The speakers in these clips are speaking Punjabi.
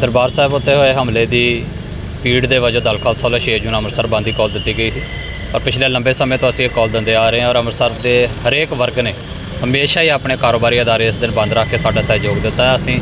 ਦਰਬਾਰ ਸਾਹਿਬ ਉੱਤੇ ਹੋਏ ਹਮਲੇ ਦੀ ਪੀੜ ਦੇ ਵਜੋਂ ਦਲ ਖਾਲਸਾ ਵੱਲੋਂ 6 ਜੂਨ ਅੰਮ੍ਰਿਤਸਰ ਬੰਦ ਦੀ ਕਾਲ ਦਿੱਤੀ ਗਈ ਸੀ। ਔਰ ਪਿਛਲੇ ਲੰਬੇ ਸਮੇਂ ਤੋਂ ਅਸੀਂ ਇਹ ਕਾਲ ਦਿੰਦੇ ਆ ਰਹੇ ਹਾਂ ਔਰ ਅੰਮ੍ਰਿਤਸਰ ਦੇ ਹਰੇਕ ਵਰਗ ਨੇ ਹਮੇਸ਼ਾ ਹੀ ਆਪਣੇ ਕਾਰੋਬਾਰੀ ਅਦਾਰੇ ਇਸ ਦਿਨ ਬੰਦ ਰੱਖ ਕੇ ਸਾਡਾ ਸਹਿਯੋਗ ਦਿੱਤਾ ਅਸੀਂ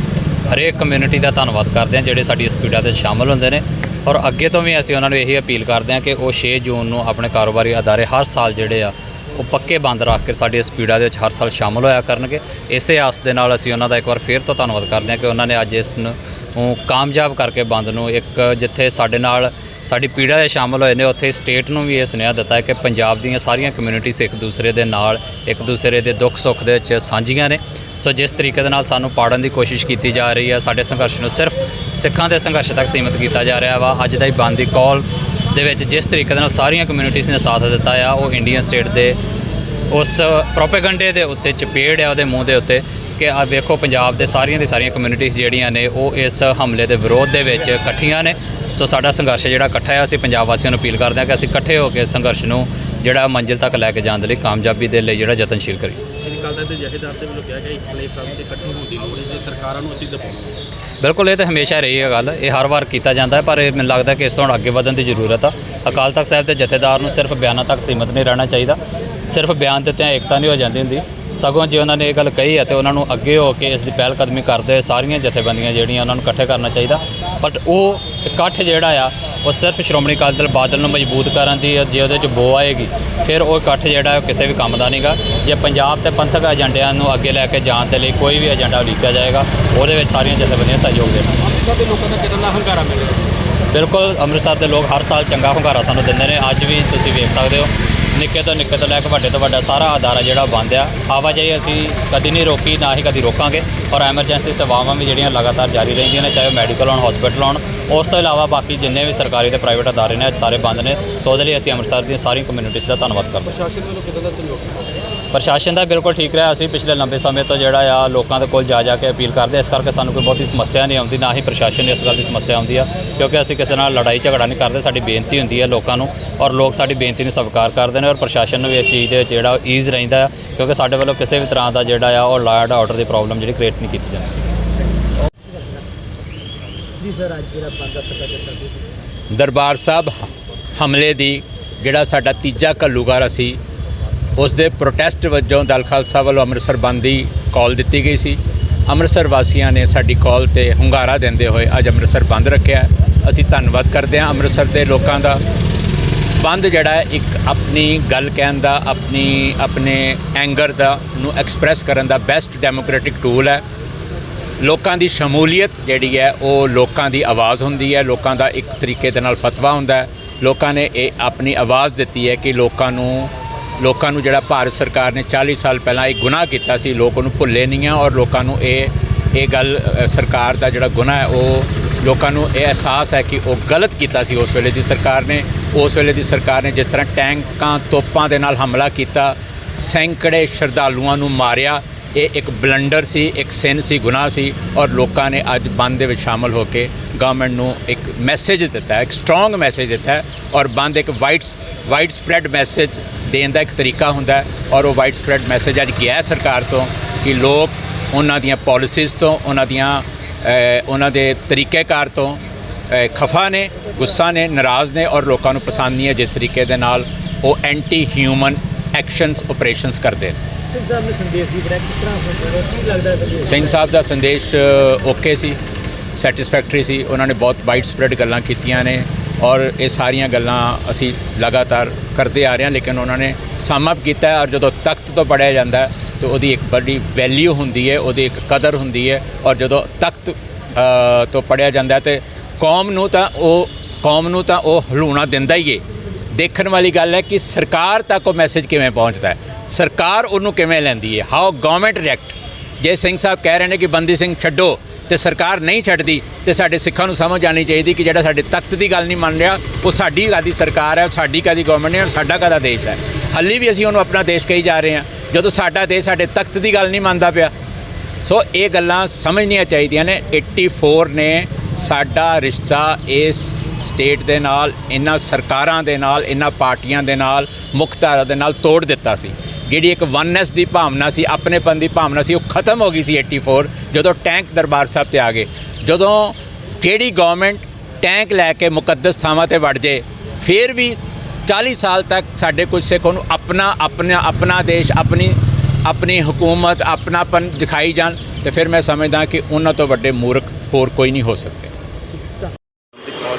ਹਰੇਕ ਕਮਿਊਨਿਟੀ ਦਾ ਧੰਨਵਾਦ ਕਰਦੇ ਹਾਂ ਜਿਹੜੇ ਸਾਡੀ ਇਸ ਪੀੜਾ 'ਤੇ ਸ਼ਾਮਲ ਹੁੰਦੇ ਨੇ। ਔਰ ਅੱਗੇ ਤੋਂ ਵੀ ਅਸੀਂ ਉਹਨਾਂ ਨੂੰ ਇਹੀ ਅਪੀਲ ਕਰਦੇ ਹਾਂ ਕਿ ਉਹ 6 ਜੂਨ ਨੂੰ ਆਪਣੇ ਕਾਰੋਬਾਰੀ ਅਦਾਰੇ ਹਰ ਸਾਲ ਜਿਹੜੇ ਆ ਉਹ ਪੱਕੇ ਬੰਦ ਰੱਖ ਕੇ ਸਾਡੀ ਇਸ ਪੀੜਾ ਦੇ ਵਿੱਚ ਹਰ ਸਾਲ ਸ਼ਾਮਲ ਹੋਇਆ ਕਰਨਗੇ। ਇਸੇ ਆਸ ਦੇ ਨਾਲ ਅਸੀਂ ਉਹਨਾਂ ਦਾ ਇੱਕ ਵਾਰ ਫੇਰ ਤੋਂ ਧੰਨਵਾਦ ਕਰਦੇ ਹਾਂ ਕਿ ਉਹਨਾਂ ਨੇ ਅੱਜ ਇਸ ਨੂੰ ਕਾਮਯਾਬ ਕਰਕੇ ਬੰਦ ਨੂੰ ਇੱਕ ਜਿੱਥੇ ਸਾਡੇ ਨਾਲ ਸਾਡੀ ਪੀੜਾ ਦੇ ਸ਼ਾਮਲ ਹੋਏ ਨੇ, ਉੱਥੇ ਸਟੇਟ ਨੂੰ ਵੀ ਇਹ ਸੁਨੇਹਾ ਦਿੱਤਾ ਹੈ ਕਿ ਪੰਜਾਬ ਦੀਆਂ ਸਾਰੀਆਂ ਕਮਿਊਨਿਟੀਜ਼ ਇੱਕ ਦੂਸਰੇ ਦੇ ਨਾਲ, ਇੱਕ ਦੂਸਰੇ ਦੇ ਦੁੱਖ ਸੁੱਖ ਦੇ ਵਿੱਚ ਸਾਂਝੀਆਂ ਨੇ। ਸੋ ਜਿਸ ਤਰੀਕੇ ਦੇ ਨਾਲ ਸਾਨੂੰ ਪਾੜਨ ਦੀ ਕੋਸ਼ਿਸ਼ ਕੀਤੀ ਜਾ ਰਹੀ ਹੈ, ਸਾਡੇ ਸੰਘਰਸ਼ ਨੂੰ ਸਿਰਫ ਸਿੱਖਾਂ ਦੇ ਸੰਘਰਸ਼ ਤੱਕ ਸੀਮਿਤ ਕੀਤਾ ਜਾ ਰਿਹਾ ਵਾ। ਅੱਜ ਦਾ ਹੀ ਬੰਦ ਦੀ ਕਾਲ ਦੇ ਵਿੱਚ ਜਿਸ ਤਰੀਕੇ ਨਾਲ ਸਾਰੀਆਂ ਕਮਿਊਨਿਟੀਜ਼ ਨੇ ਸਾਥ ਦਿੱਤਾ ਆ, ਉਹ ਇੰਡੀਅਨ ਸਟੇਟ ਦੇ ਉਸ ਪ੍ਰੋਪੇਗੈਂਡੇ ਦੇ ਉੱਤੇ ਚਪੇੜ ਆ, ਉਹਦੇ ਮੂੰਹ ਦੇ ਉੱਤੇ। ਕਿ ਆ ਵੇਖੋ ਪੰਜਾਬ ਦੇ ਸਾਰੀਆਂ ਦੀ ਸਾਰੀਆਂ ਕਮਿਊਨਿਟੀਜ਼ ਜਿਹੜੀਆਂ ਨੇ ਉਹ ਇਸ ਹਮਲੇ ਦੇ ਵਿਰੋਧ ਦੇ ਵਿੱਚ ਇਕੱਠੀਆਂ ਨੇ। ਸੋ ਸਾਡਾ ਸੰਘਰਸ਼ ਜਿਹੜਾ ਇਕੱਠਾ ਹੈ ਅਸੀਂ ਪੰਜਾਬ ਵਾਸੀਆਂ ਨੂੰ ਅਪੀਲ ਕਰਦੇ ਹਾਂ ਕਿ ਅਸੀਂ ਇਕੱਠੇ ਹੋ ਕੇ ਸੰਘਰਸ਼ ਨੂੰ ਜਿਹੜਾ ਮੰਜ਼ਿਲ ਤੱਕ ਲੈ ਕੇ ਜਾਣ ਦੇ ਲਈ ਕਾਮਯਾਬੀ ਦੇ ਲਈ ਜਿਹੜਾ ਯਤਨਸ਼ੀਲ ਕਰੀਏ। ਸ਼੍ਰੀ ਅਕਾਲ ਤਖਤ ਦੇ ਜਥੇਦਾਰ ਦੇ ਵੱਲੋਂ ਕਿਹਾ ਗਿਆ ਇੱਕ ਪਲੇਟਫਾਰਮ ਤੇ ਇਕੱਠੇ ਹੋਣ ਦੀ ਲੋੜ ਹੈ ਜੇ ਸਰਕਾਰਾਂ ਨੂੰ ਅਸੀਂ ਦਬਾਉਣਾ ਬਿਲਕੁਲ ਇਹ ਤਾਂ ਹਮੇਸ਼ਾ ਰਹੀ ਹੈ ਗੱਲ। ਇਹ ਹਰ ਵਾਰ ਕੀਤਾ ਜਾਂਦਾ ਹੈ ਪਰ ਇਹ ਮੈਨੂੰ ਲੱਗਦਾ ਕਿ ਇਸ ਤੋਂ ਅੱਗੇ ਵਧਣ ਦੀ ਜ਼ਰੂਰਤ ਆ। ਅਕਾਲ ਤਖਤ ਸਾਹਿਬ ਦੇ ਜਥੇਦਾਰ ਨੂੰ ਸਿਰਫ ਬਿਆਨਾਂ ਤੱਕ ਸੀਮਤ ਨਹੀਂ ਰਹਿਣਾ ਚਾਹੀਦਾ। ਸਿਰਫ ਬਿਆਨ ਦਿੱਤਿਆਂ ਏਕਤਾ ਨਹੀਂ ਹੋ ਜਾਂਦੀ ਹੁੰਦੀ। ਸਗੋਂ ਜੇ ਉਹਨਾਂ ਨੇ ਇਹ ਗੱਲ ਕਹੀ ਹੈ ਤੇ ਉਹਨਾਂ ਨੂੰ ਅੱਗੇ ਹੋ ਕੇ ਇਸ ਦੀ ਪਹਿਲ ਕਦਮੀ ਕਰਦੇ ਹੋਏ ਸਾਰੀਆਂ ਜਥੇਬੰਦੀਆਂ ਜਿਹੜੀਆਂ ਉਹਨਾਂ ਨੂੰ ਇਕੱਠੇ ਕਰਨਾ ਚਾਹੀਦਾ। ਬਟ ਉਹ ਇਕੱਠ ਜਿਹੜਾ ਆ ਉਹ ਸਿਰਫ ਸ਼੍ਰੋਮਣੀ ਅਕਾਲੀ ਦਲ ਬਾਦਲ ਨੂੰ ਮਜ਼ਬੂਤ ਕਰਨ ਦੀ ਜੇ ਉਹਦੇ 'ਚ ਬੋ ਆਏਗੀ ਫਿਰ ਉਹ ਇਕੱਠ ਜਿਹੜਾ ਉਹ ਕਿਸੇ ਵੀ ਕੰਮ ਦਾ ਨਹੀਂਗਾ ਜੇ ਪੰਜਾਬ ਤੇ ਪੰਥਕ ਏਜੰਡਿਆਂ ਨੂੰ ਅੱਗੇ ਲੈ ਕੇ ਜਾਣ ਦੇ ਲਈ ਕੋਈ ਵੀ ਏਜੰਡਾ ਉਲੀਕਿਆ ਜਾਏਗਾ ਉਹਦੇ ਵਿੱਚ ਸਾਰੀਆਂ ਜਥੇਬੰਦੀਆਂ ਸਹਿਯੋਗ ਦੇਣ। ਅੰਮ੍ਰਿਤਸਰ ਦੇ ਲੋਕਾਂ ਦਾ ਦਾ ਹੰਗਾਰਾ ਮਿਲ ਰਿਹਾ? ਬਿਲਕੁਲ ਅੰਮ੍ਰਿਤਸਰ ਦੇ ਲੋਕ ਹਰ ਸਾਲ ਚੰਗਾ ਹੁੰਗਾਰਾ ਸਾਨੂੰ ਦਿੰਦੇ ਨੇ। ਅੱਜ ਵੀ ਤੁਸੀਂ ਵੇਖ ਸਕਦੇ ਹੋ ਨਿੱਕੇ ਤੋਂ ਨਿੱਕੇ ਤੋਂ ਲੈ ਕੇ ਵੱਡੇ ਤੋਂ ਵੱਡਾ ਸਾਰਾ ਅਦਾਰਾ ਜਿਹੜਾ ਬੰਦ ਆ। ਆਵਾਜਾਈ ਅਸੀਂ ਕਦੀ ਨਹੀਂ ਰੋਕੀ, ਨਾ ਹੀ ਕਦੀ ਰੋਕਾਂਗੇ। ਔਰ ਐਮਰਜੈਂਸੀ ਸੇਵਾਵਾਂ ਵੀ ਜਿਹੜੀਆਂ ਲਗਾਤਾਰ ਜਾਰੀ ਰਹਿੰਦੀਆਂ ਨੇ ਚਾਹੇ ਮੈਡੀਕਲ ਹੋਣ ਹਸਪੀਟਲ ਹੋਣ ਉਸ ਤੋਂ ਇਲਾਵਾ ਬਾਕੀ ਜਿੰਨੇ ਵੀ ਸਰਕਾਰੀ ਤੇ ਪ੍ਰਾਈਵੇਟ ਅਦਾਰੇ ਨੇ ਅੱਜ ਸਾਰੇ ਬੰਦ ਨੇ। ਸੋ ਉਹਦੇ ਲਈ ਅਸੀਂ ਅੰਮ੍ਰਿਤਸਰ ਦੀਆਂ ਸਾਰੀਆਂ ਕਮਿਊਨਿਟੀਜ਼ ਦਾ ਧੰਨਵਾਦ ਕਰਦੇ ਹਾਂ। ਪ੍ਰਸ਼ਾਸਨ ਵੱਲੋਂ ਕਿਦਾਂ ਦਾ ਸਹਿਯੋਗ ਪ੍ਰਸ਼ਾਸਨ ਦਾ ਬਿਲਕੁਲ ਠੀਕ ਰਿਹਾ। ਅਸੀਂ ਪਿਛਲੇ ਲੰਬੇ ਸਮੇਂ ਤੋਂ ਜਿਹੜਾ ਆ ਲੋਕਾਂ ਦੇ ਕੋਲ ਜਾ ਜਾ ਕੇ ਅਪੀਲ ਕਰਦੇ ਇਸ ਕਰਕੇ ਸਾਨੂੰ ਕੋਈ ਬਹੁਤੀ ਸਮੱਸਿਆ ਨਹੀਂ ਆਉਂਦੀ ਨਾ ਹੀ ਪ੍ਰਸ਼ਾਸਨ ਨੂੰ ਇਸ ਗੱਲ ਦੀ ਸਮੱਸਿਆ ਆਉਂਦੀ ਆ ਕਿਉਂਕਿ ਅਸੀਂ ਕਿਸੇ ਨਾਲ ਲੜਾਈ ਝਗੜਾ ਨਹੀਂ ਕਰਦੇ। ਸਾਡੀ ਬੇਨਤੀ ਹੁੰਦੀ ਹੈ ਲੋਕਾਂ ਨੂੰ ਔਰ ਲੋਕ ਸਾਡੀ ਬੇਨਤੀ ਨੂੰ ਸਵੀਕਾਰ ਕਰਦੇ ਨੇ ਔਰ ਪ੍ਰਸ਼ਾਸਨ ਨੂੰ ਵੀ ਇਸ ਚੀਜ਼ ਦੇ ਵਿੱਚ ਜਿਹੜਾ ਈਜ਼ ਰਹਿੰਦਾ ਕਿਉਂਕਿ ਸਾਡੇ ਵੱਲੋਂ ਕਿਸੇ ਵੀ ਤਰ੍ਹਾਂ ਦਾ ਜਿਹੜਾ ਆ ਉਹ ਲਾਅ ਐਂਡ ਆਰਡਰ ਦੀ ਪ੍ਰੋਬਲਮ ਜਿਹੜੀ ਕ੍ਰੀਏਟ ਨਹੀਂ ਕੀਤੀ ਜਾਂਦੀ ਜੀ ਸਰ ਅੱਜ ਜਿਹੜਾ ਸੱਦਾ ਦਿੱਤਾ ਦਰਬਾਰ ਸਾਹਿਬ ਹਮਲੇ ਦੀ ਜਿਹੜਾ ਸਾਡਾ ਤੀਜਾ ਘੱਲੂਘਾਰਾ ਸੀ ਉਸ ਦੇ ਪ੍ਰੋਟੈਸਟ ਵਜੋਂ ਦਲ ਖਾਲਸਾ ਵੱਲੋਂ ਅੰਮ੍ਰਿਤਸਰ ਬੰਦ ਦੀ ਕਾਲ ਦਿੱਤੀ ਗਈ ਸੀ। ਅੰਮ੍ਰਿਤਸਰ ਵਾਸੀਆਂ ਨੇ ਸਾਡੀ ਕਾਲ ਤੇ ਹੁੰਗਾਰਾ ਦਿੰਦੇ ਹੋਏ ਅੱਜ ਅੰਮ੍ਰਿਤਸਰ ਬੰਦ ਰੱਖਿਆ। ਅਸੀਂ ਧੰਨਵਾਦ ਕਰਦੇ ਹਾਂ ਅੰਮ੍ਰਿਤਸਰ ਦੇ ਲੋਕਾਂ ਦਾ। ਬੰਦ ਜਿਹੜਾ ਇੱਕ ਆਪਣੀ ਗੱਲ ਕਹਿਣ ਦਾ, ਆਪਣੀ, ਆਪਣੇ ਐਂਗਰ ਦਾ ਨੂੰ ਐਕਸਪ੍ਰੈਸ ਕਰਨ ਦਾ ਬੈਸਟ ਡੈਮੋਕ੍ਰੈਟਿਕ ਟੂਲ ਹੈ। ਲੋਕਾਂ ਦੀ ਸ਼ਮੂਲੀਅਤ ਜਿਹੜੀ ਹੈ, ਉਹ ਲੋਕਾਂ ਦੀ ਆਵਾਜ਼ ਹੁੰਦੀ ਹੈ, ਲੋਕਾਂ ਦਾ ਇੱਕ ਤਰੀਕੇ ਦੇ ਨਾਲ ਫਤਵਾ ਹੁੰਦਾ ਹੈ। ਲੋਕਾਂ ਨੇ ਇਹ ਆਪਣੀ ਆਵਾਜ਼ ਦਿੱਤੀ ਹੈ ਕਿ ਲੋਕਾਂ ਨੂੰ ਲੋਕਾਂ ਨੂੰ ਜਿਹੜਾ ਭਾਰਤ ਸਰਕਾਰ ਨੇ 40 ਸਾਲ ਪਹਿਲਾਂ ਇੱਕ ਗੁਨਾਹ ਕੀਤਾ ਸੀ, ਲੋਕ ਉਹਨੂੰ ਭੁੱਲੇ ਨਹੀਂ ਆ ਔਰ ਲੋਕਾਂ ਨੂੰ ਇਹ ਇਹ ਗੱਲ ਸਰਕਾਰ ਦਾ ਜਿਹੜਾ ਗੁਨਾਹ ਹੈ, ਉਹ ਲੋਕਾਂ ਨੂੰ ਇਹ ਅਹਿਸਾਸ ਹੈ ਕਿ ਉਹ ਗਲਤ ਕੀਤਾ ਸੀ ਉਸ ਵੇਲੇ ਦੀ ਸਰਕਾਰ ਨੇ। ਉਸ ਵੇਲੇ ਦੀ ਸਰਕਾਰ ਨੇ ਜਿਸ ਤਰ੍ਹਾਂ ਟੈਂਕਾਂ, ਤੋਪਾਂ ਦੇ ਨਾਲ ਹਮਲਾ ਕੀਤਾ, ਸੈਂਕੜੇ ਸ਼ਰਧਾਲੂਆਂ ਨੂੰ ਮਾਰਿਆ, ਇਹ ਇੱਕ ਬਲੰਡਰ ਸੀ, ਇੱਕ ਸਿਨ ਸੀ, ਗੁਨਾਹ ਸੀ ਔਰ ਲੋਕਾਂ ਨੇ ਅੱਜ ਬੰਦ ਦੇ ਵਿੱਚ ਸ਼ਾਮਲ ਹੋ ਕੇ ਗਵਰਨਮੈਂਟ ਨੂੰ ਇੱਕ ਮੈਸੇਜ ਦਿੱਤਾ ਇੱਕ ਸਟਰੋਂਗ ਮੈਸੇਜ ਦਿੱਤਾ ਔਰ ਬੰਦ ਇੱਕ ਵਾਈਡ ਵਾਈਡ ਸਪਰੈਡ ਮੈਸੇਜ ਦੇਣ ਦਾ ਇੱਕ ਤਰੀਕਾ ਹੁੰਦਾ ਔਰ ਉਹ ਵਾਈਡ ਸਪਰੈਡ ਮੈਸੇਜ ਅੱਜ ਗਿਆ ਸਰਕਾਰ ਤੋਂ ਕਿ ਲੋਕ ਉਹਨਾਂ ਦੀਆਂ ਪਾਲਿਸੀਜ਼ ਤੋਂ, ਉਹਨਾਂ ਦੀਆਂ ਉਹਨਾਂ ਦੇ ਤਰੀਕੇਕਾਰ ਤੋਂ ਖਫਾ ਨੇ ਗੁੱਸਾ ਨੇ ਨਾਰਾਜ਼ ਨੇ ਔਰ ਲੋਕਾਂ ਨੂੰ ਪਸੰਦ ਨਹੀਂ ਹੈ ਜਿਸ ਤਰੀਕੇ ਦੇ ਨਾਲ ਉਹ ਐਂਟੀ ਹਿਊਮਨ ਐਕਸ਼ਨਸ ਆਪਰੇਸ਼ਨਸ ਕਰਦੇ ਨੇ। ਸਿੰਘ ਸਾਹਿਬ ਨੇ ਸੰਦੇਸ਼ ਵੀ ਬੜਾ ਕਿਸ ਤਰ੍ਹਾਂ ਹੁੰਦਾ ਕੀ ਲੱਗਦਾ ਹੈ ਸਿੰਘ ਸਾਹਿਬ ਦਾ ਸੰਦੇਸ਼ ਓਕੇ ਸੀ ਸੈਟੀਸਫੈਕਟਰੀ ਸੀ ਉਹਨਾਂ ਨੇ ਬਹੁਤ ਵਾਈਡ ਸਪਰੈਡ ਗੱਲਾਂ ਕੀਤੀਆਂ ਨੇ ਔਰ ਇਹ ਸਾਰੀਆਂ ਗੱਲਾਂ ਅਸੀਂ ਲਗਾਤਾਰ ਕਰਦੇ ਆ ਰਹੇ ਹਾਂ ਲੇਕਿਨ ਉਹਨਾਂ ਨੇ ਸਮ ਅਪ ਕੀਤਾ ਔਰ ਜਦੋਂ ਤਖਤ ਤੋਂ ਪੜਿਆ ਜਾਂਦਾ ਹੈ ਤਾਂ ਉਹਦੀ ਇੱਕ ਬੜੀ ਵੈਲਿਊ ਹੁੰਦੀ ਹੈ, ਉਹਦੀ ਇੱਕ ਕਦਰ ਹੁੰਦੀ ਹੈ ਔਰ ਜਦੋਂ ਤਖਤ ਤੋਂ ਪੜਿਆ ਜਾਂਦਾ ਹੈ ਤੇ ਕੌਮ ਨੂੰ ਤਾਂ ਉਹ, ਕੌਮ ਨੂੰ ਤਾਂ ਉਹ ਹਲੂਣਾ ਦਿੰਦਾ ਹੀ ਏ। ਦੇਖਣ ਵਾਲੀ ਗੱਲ ਹੈ ਕਿ ਸਰਕਾਰ ਤੱਕ ਉਹ ਮੈਸੇਜ ਕਿਵੇਂ ਪਹੁੰਚਦਾ ਹੈ? ਸਰਕਾਰ ਉਹਨੂੰ ਕਿਵੇਂ ਲੈਂਦੀ ਹੈ ਹਾਊ ਗਵਰਨਮੈਂਟ ਰਿਐਕਟ ਜੇ ਸਿੰਘ ਸਾਹਿਬ ਕਹਿ ਰਹੇ ਨੇ ਕਿ ਬੰਦੀ ਸਿੰਘ ਛੱਡੋ ਤੇ ਸਰਕਾਰ ਨਹੀਂ ਛੱਡਦੀ, ਤੇ ਸਾਡੇ ਸਿੱਖਾਂ ਨੂੰ ਸਮਝ ਆਣੀ ਚਾਹੀਦੀ ਕਿ ਜਿਹੜਾ ਸਾਡੇ ਤਖਤ ਦੀ ਗੱਲ ਨਹੀਂ ਮੰਨ ਰਿਹਾ, ਉਹ ਸਾਡੀ ਕਾਦੀ ਸਰਕਾਰ ਹੈ ਉਹ ਸਾਡੀ ਕਾਦੀ ਗਵਰਨਮੈਂਟ ਹੈ ਔਰ ਸਾਡਾ ਕਾਦਾ ਦੇਸ਼ ਹੈ? ਹਾਲੀ ਵੀ ਅਸੀਂ ਉਹਨੂੰ ਆਪਣਾ ਦੇਸ਼ ਕਹੀ ਜਾ ਰਹੇ ਹਾਂ। ਜਦੋਂ ਸਾਡਾ ਦੇਸ਼ ਸਾਡੇ ਤਖਤ ਦੀ ਗੱਲ ਨਹੀਂ ਮੰਨਦਾ ਪਿਆ, ਸੋ ਇਹ ਗੱਲਾਂ ਸਮਝਣੀਆਂ ਚਾਹੀਦੀਆਂ ਨੇ। 84 ਨੇ ਸਾਡਾ ਰਿਸ਼ਤਾ ਇਸ ਸਟੇਟ ਦੇ ਨਾਲ, ਇਹਨਾਂ ਸਰਕਾਰਾਂ ਦੇ ਨਾਲ, ਇਹਨਾਂ ਪਾਰਟੀਆਂ ਦੇ ਨਾਲ, ਮੁੱਖ ਧਾਰਾ ਦੇ ਨਾਲ ਤੋੜ ਦਿੱਤਾ ਸੀ। ਜਿਹੜੀ ਇੱਕ ਵਨਨੈਸ ਦੀ ਭਾਵਨਾ ਸੀ, ਆਪਣੇਪਨ ਦੀ ਭਾਵਨਾ ਸੀ, ਉਹ ਖਤਮ ਹੋ ਗਈ ਸੀ 84 ਜਦੋਂ ਟੈਂਕ ਦਰਬਾਰ ਸਾਹਿਬ ਤੇ ਆ ਗਏ। ਜਦੋਂ ਜਿਹੜੀ ਗਵਰਨਮੈਂਟ ਟੈਂਕ ਲੈ ਕੇ ਮੁਕੱਦਸ ਥਾਵਾਂ ਤੇ ਵੜ ਜੇ, ਫਿਰ ਵੀ 40 ਸਾਲ ਤੱਕ ਸਾਡੇ ਕੁਝ ਸਿੱਖਾਂ ਨੂੰ ਆਪਣਾ ਆਪਣਾ ਆਪਣਾ ਦੇਸ਼ ਆਪਣੀ ਆਪਣੀ ਹਕੂਮਤ ਆਪਣਾਪਨ ਦਿਖਾਈ ਜਾਣ ਤੇ ਫਿਰ ਮੈਂ ਸਮਝਦਾ ਕਿ ਉਹਨਾਂ ਤੋਂ ਵੱਡੇ ਮੂਰਖ ਹੋਰ ਕੋਈ ਨਹੀਂ ਹੋ ਸਕਦੇ।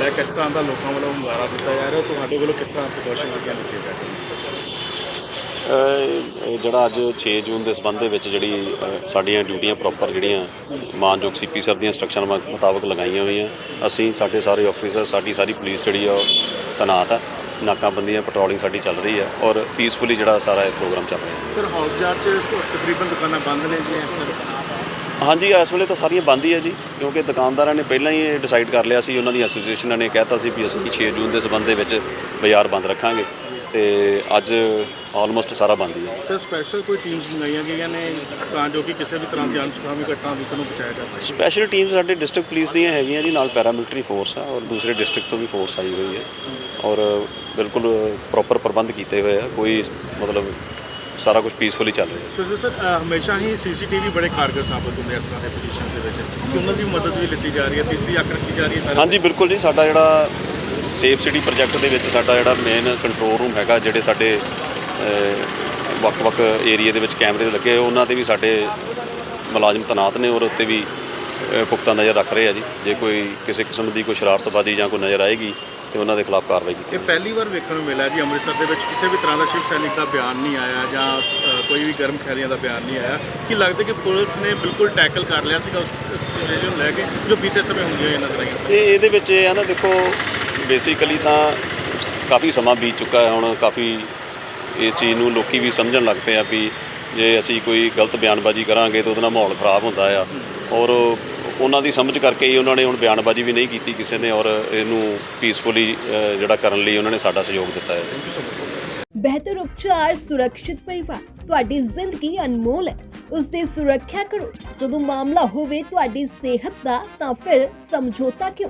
ਹੈ ਕਿਸ ਤਰ੍ਹਾਂ ਦਾ ਲੋਕਾਂ ਵੱਲੋਂ ਹੁੰਗਾਰਾ ਦਿੱਤਾ ਜਾ ਰਿਹਾ? ਤੁਹਾਡੇ ਵੱਲੋਂ ਕਿਸ ਤਰ੍ਹਾਂ ਜਾ ਰਹੇ ਜਿਹੜਾ ਅੱਜ 6 ਜੂਨ ਦੇ ਸੰਬੰਧ ਦੇ ਵਿੱਚ ਜਿਹੜੀ ਸਾਡੀਆਂ ਡਿਊਟੀਆਂ ਪ੍ਰੋਪਰ ਜਿਹੜੀਆਂ ਮਾਨਯੋਗ ਸੀਪੀ ਸਰ ਦੀਆਂ ਇੰਸਟਰਕਸ਼ਨ ਮੁਤਾਬਕ ਲਗਾਈਆਂ ਹੋਈਆਂ ਅਸੀਂ ਸਾਡੇ ਸਾਰੇ ਆਫੀਸਰ ਸਾਡੀ ਸਾਰੀ ਪੁਲਿਸ ਜਿਹੜੀ ਆ ਉਹ ਤੈਨਾਤ ਆ। ਨਾਕਾਬੰਦੀਆਂ ਪੈਟਰੋਲਿੰਗ ਸਾਡੀ ਚੱਲ ਰਹੀ ਹੈ ਔਰ ਪੀਸਫੁਲੀ ਜਿਹੜਾ ਸਾਰਾ ਇਹ ਪ੍ਰੋਗਰਾਮ ਚੱਲ ਰਿਹਾ ਸਰ ਹੌਲਜਾਰ ਚ ਤਕਰੀਬਨ ਦੁਕਾਨਾਂ ਬੰਦ ਨੇ ਜੀ ਇਸ ਹਾਂਜੀ ਇਸ ਵੇਲੇ ਤਾਂ ਸਾਰੀਆਂ ਬੰਦ ਹੀ ਹੈ ਜੀ ਕਿਉਂਕਿ ਦੁਕਾਨਦਾਰਾਂ ਨੇ ਪਹਿਲਾਂ ਹੀ ਇਹ ਡਿਸਾਈਡ ਕਰ ਲਿਆ ਸੀ ਉਹਨਾਂ ਦੀ ਐਸੋਸੀਏਸ਼ਨਾਂ ਨੇ ਕਹਿਤਾ ਸੀ ਵੀ ਅਸੀਂ 6 ਜੂਨ ਦੇ ਸੰਬੰਧ ਦੇ ਵਿੱਚ ਬਾਜ਼ਾਰ ਬੰਦ ਰੱਖਾਂਗੇ। ਤੇ ਅੱਜ ਆਲਮੋਸਟ ਸਾਰਾ ਬੰਦ ਹੀ ਹੈ। ਸਰ ਸਪੈਸ਼ਲ ਕੋਈ ਟੀਮਸ ਮੰਗਾਈਆਂ ਗਈਆਂ ਨੇ ਤਾਂ ਜੋ ਕਿ ਕਿਸੇ ਵੀ ਤਰ੍ਹਾਂ ਦੀ ਅਨਸੁਖਾਵੀ ਘਟਨਾ ਵੀ ਨੂੰ ਬਚਾਇਆ ਜਾ ਸਕੇ? ਸਪੈਸ਼ਲ ਟੀਮਸ ਸਾਡੇ ਡਿਸਟ੍ਰਿਕਟ ਪੁਲਿਸ ਦੀਆਂ ਹੈਗੀਆਂ ਜੀ ਨਾਲ ਪੈਰਾਮਿਲਟਰੀ ਫੋਰਸ ਆ ਔਰ ਦੂਸਰੇ ਡਿਸਟ੍ਰਿਕਟ ਤੋਂ ਵੀ ਫੋਰਸ ਆਈ ਹੋਈ ਹੈ। ਔਰ ਬਿਲਕੁਲ ਪ੍ਰੋਪਰ ਪ੍ਰਬੰਧ ਕੀਤੇ ਹੋਏ ਆ ਕੋਈ ਮਤਲਬ ਸਾਰਾ ਕੁਝ ਪੀਸਫੁਲੀ ਚੱਲ ਰਿਹਾ। ਸਰ ਸਰ ਹਮੇਸ਼ਾ ਹੀ ਸੀਸੀਟੀਵੀ ਬੜੇ ਕਾਰਗਰ ਸਾਬਤ ਹੁੰਦੇ ਇਸ ਤਰ੍ਹਾਂ ਦੇ ਪੋਜੀਸ਼ਨ ਦੇ ਵਿੱਚ। ਕਿ ਉਹਨਾਂ ਦੀ ਮਦਦ ਵੀ ਲਿੱਤੀ ਜਾ ਰਹੀ ਹੈ ਤੀਸਰੀ ਅੱਖ ਰੱਖੀ ਜਾ ਰਹੀ ਹੈ ਸਾਰੇ ਹਾਂਜੀ ਬਿਲਕੁਲ ਜੀ ਸਾਡਾ ਜਿਹੜਾ ਸੇਫ ਸਿਟੀ ਪ੍ਰੋਜੈਕਟ ਦੇ ਵਿੱਚ ਸਾਡਾ ਜਿਹੜਾ ਮੇਨ ਕੰਟਰੋਲ ਰੂਮ ਹੈਗਾ ਜਿਹੜੇ ਸਾਡੇ ਵੱਖ-ਵੱਖ ਏਰੀਆ ਦੇ ਵਿੱਚ ਕੈਮਰੇ ਲੱਗੇ ਉਹਨਾਂ ਤੇ ਵੀ ਸਾਡੇ ਮੁਲਾਜ਼ਮ ਤੈਨਾਤ ਨੇ ਔਰ ਉੱਤੇ ਵੀ ਪੁਖਤਾ ਨਜ਼ਰ ਰੱਖ ਰਹੇ ਆ ਜੀ। ਜੇ ਕੋਈ ਕਿਸੇ ਕਿਸਮ ਦੀ ਕੋਈ ਸ਼ਰਾਰਤਬਾਜ਼ੀ ਜਾਂ ਕੋਈ ਨਜ਼ਰ ਆਏਗੀ ਤੇ ਉਹਨਾਂ ਦੇ ਖਿਲਾਫ ਕਾਰਵਾਈ ਕੀਤੀ ਇਹ ਪਹਿਲੀ ਵਾਰ ਵੇਖਣ ਨੂੰ ਮਿਲਿਆ ਜੀ ਅੰਮ੍ਰਿਤਸਰ ਦੇ ਵਿੱਚ। ਕਿਸੇ ਵੀ ਤਰ੍ਹਾਂ ਦਾ ਸ਼ਿਵ ਸੈਨਿਕ ਦਾ ਬਿਆਨ ਨਹੀਂ ਆਇਆ ਜਾਂ ਕੋਈ ਵੀ ਗਰਮ ਖਿਆਲੀਆਂ ਦਾ ਬਿਆਨ ਨਹੀਂ ਆਇਆ। ਕਿ ਲੱਗਦਾ ਕਿ ਪੁਲਿਸ ਨੇ ਬਿਲਕੁਲ ਟੈਕਲ ਕਰ ਲਿਆ ਸੀਗਾ ਉਸ ਸਿਚੁਏਸ਼ਨ ਲੈ ਕੇ ਜੋ ਬੀਤੇ ਸਮੇਂ ਹੁੰਦੀਆਂ ਨਜ਼ਰ ਆਈਆਂ? ਇਹ ਇਹਦੇ ਵਿੱਚ ਇਹ ਆ ਨਾ ਦੇਖੋ ਬੇਸਿਕਲੀ ਤਾਂ ਕਾਫੀ ਸਮਾਂ ਬੀਤ ਚੁੱਕਾ ਹੈ ਹੁਣ, ਕਾਫੀ ਇਸ ਚੀਜ਼ ਨੂੰ ਲੋਕੀ ਵੀ ਸਮਝਣ ਲੱਗ ਪਏ ਆ ਵੀ ਜੇ ਅਸੀਂ ਕੋਈ ਗਲਤ ਬਿਆਨਬਾਜ਼ੀ ਕਰਾਂਗੇ ਤਾਂ ਉਹਦੇ ਨਾਲ ਮਾਹੌਲ ਖਰਾਬ ਹੁੰਦਾ ਆ। ਔਰ ਉਹਨਾਂ ਦੀ ਸਮਝ ਕਰਕੇ ਹੀ ਉਹਨਾਂ ਨੇ ਹੁਣ ਬਿਆਨਬਾਜ਼ੀ ਵੀ ਨਹੀਂ ਕੀਤੀ ਕਿਸੇ ਨੇ ਔਰ ਇਹਨੂੰ ਪੀਸਫੁਲੀ ਜਿਹੜਾ ਕਰਨ ਲਈ ਉਹਨਾਂ ਨੇ ਸਾਡਾ ਸਹਿਯੋਗ ਦਿੱਤਾ ਹੈ। ਬਿਹਤਰ ਉਪਚਾਰ, ਸੁਰੱਖਿਅਤ ਪਰਿਵਾਰ, ਤੁਹਾਡੀ ਜ਼ਿੰਦਗੀ ਅਨਮੋਲ ਹੈ। ਉਸ ਦੀ ਸੁਰੱਖਿਆ ਕਰੋ। ਜਦੋਂ ਮਾਮਲਾ ਹੋਵੇ ਤੁਹਾਡੀ ਸਿਹਤ ਦਾ, ਤਾਂ ਫਿਰ ਸਮਝੌਤਾ ਕਿਉਂ?